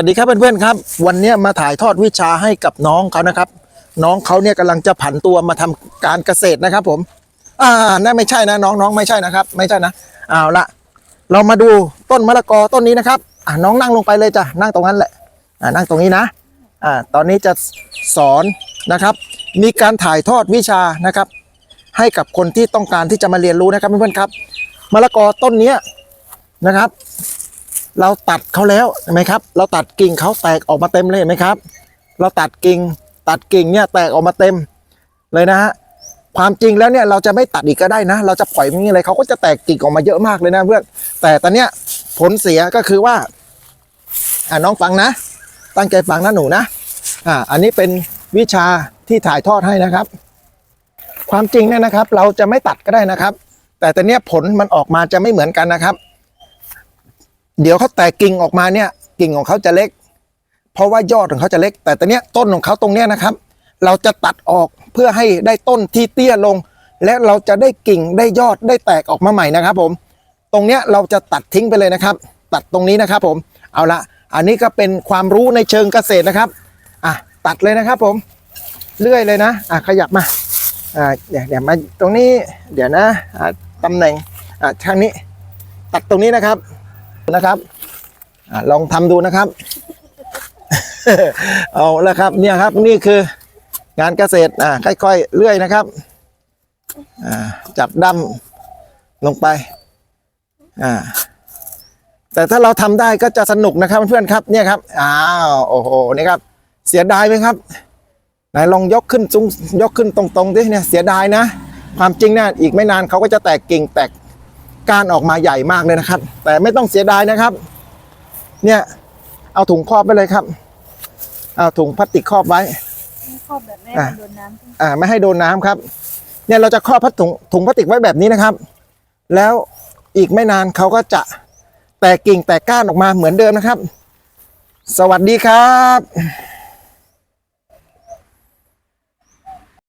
สวัสดีครับเพื่อนๆครับ วันนี้มาถ่ายทอดวิชาให้กับน้องเขานะครับ น้องเขาเนี่ยกำลังจะผันตัวมาทำการเกษตรนะครับ ผม อ่านั่นไม่ใช่นะน้องน้องไม่ใช่นะครับ ไม่ใช่นะเอาละเรามาดูต้นมะละกอต้นนี้นะครับ อ่าน้องนั่งลงไปเลยจ้ะนั่งตรงนั้นแหละอ่านั่งตรงนี้นะอ่าตอนนี้จะสอนนะครับ มีการถ่ายทอดวิชานะครับ ให้กับคนที่ต้องการที่จะมาเรียนรู้นะครับเพื่อนๆครับมะละกอต้นเนี้ยนะครับ เราตัดเขาแล้วเห็นไหมครับ เราตัดกิ่งเขาแตกออกมาเต็มเลยเห็นไหมครับ เราตัดกิ่งตัดกิ่งเนี่ยแตกออกมาเต็มเลยนะฮะความจริงแล้วเนี่ยเราจะไม่ตัดอีกก็ได้นะ เราจะปล่อยมันอย่างนี้เลยเขาก็จะแตกกิ่งออกมาเยอะมากเลยนะเพื่อนแต่ตอนเนี้ยผลเสียก็คือว่าอ่าน้องฟังนะ ตั้งใจฟังนะหนูนะอ่าอันนี้เป็นวิชาที่ถ่ายทอดให้นะครับ ความจริงเนี่ยนะครับ เราจะไม่ตัดก็ได้นะครับ แต่ตอนเนี้ยผลมันออกมาจะไม่เหมือนกันนะครับ เดี๋ยวเขาแตกกิ่งออกมาเนี่ย กิ่งของเขาจะเล็ก เพราะว่ายอดของเขาจะเล็ก แต่ตอนนี้ต้นของเขาตรงเนี้ยนะครับ เราจะตัดออกเพื่อให้ได้ต้นที่เตี้ยลง และเราจะได้กิ่งได้ยอดได้แตกออกมาใหม่นะครับ ผม ตรงเนี้ยเราจะตัดทิ้งไปเลยนะครับ ตัดตรงนี้นะครับ ผมเอาละอันนี้ก็เป็นความรู้ในเชิงเกษตรนะครับอะตัดเลยนะครับ ผมเลื่อยเลยนะอะขยับมาอ่าเดี๋ยวเดี๋ยวมาตรงนี้เดี๋ยวนะอ่าตำแหน่งอ่าทางนี้ ตัดตรงนี้นะครับ นะครับอลองทำดูนะครับ เอาละครับ เนี่ยครับ นี่คืองานเกษตรอ่าค่อยๆเลื่อยนะครับอ่าจับดั้มลงไปอ่าแต่ถ้าเราทำได้ก็จะสนุกนะครับเพื่อนครับ เนี่ยครับอ้าวโอ้โหนี่ครับ เสียดายไหมครับไหนลองยกขึ้นสูงยกขึ้นตรงๆดิเนี่ยเสียดายนะ ความจริงเนี่ยอีกไม่นานเขาก็จะแตกกิ่งแตก ก้านออกมาใหญ่มากเลยนะครับ แต่ไม่ต้องเสียดายนะครับ เนี่ยเอาถุงครอบไปเลยครับ เอาถุงพลาสติกครอบไว้ไม่ครอบแบบไม่อะให้มันโดนน้ำใช่ไหมอ่าไม่ให้โดนน้ำครับ เนี่ยเราจะครอบพลาสถุงถุงพลาสติกไว้แบบนี้นะครับ แล้วอีกไม่นานเขาก็จะแตกกิ่งแตกก้านออกมาเหมือนเดิมนะครับ สวัสดีครับ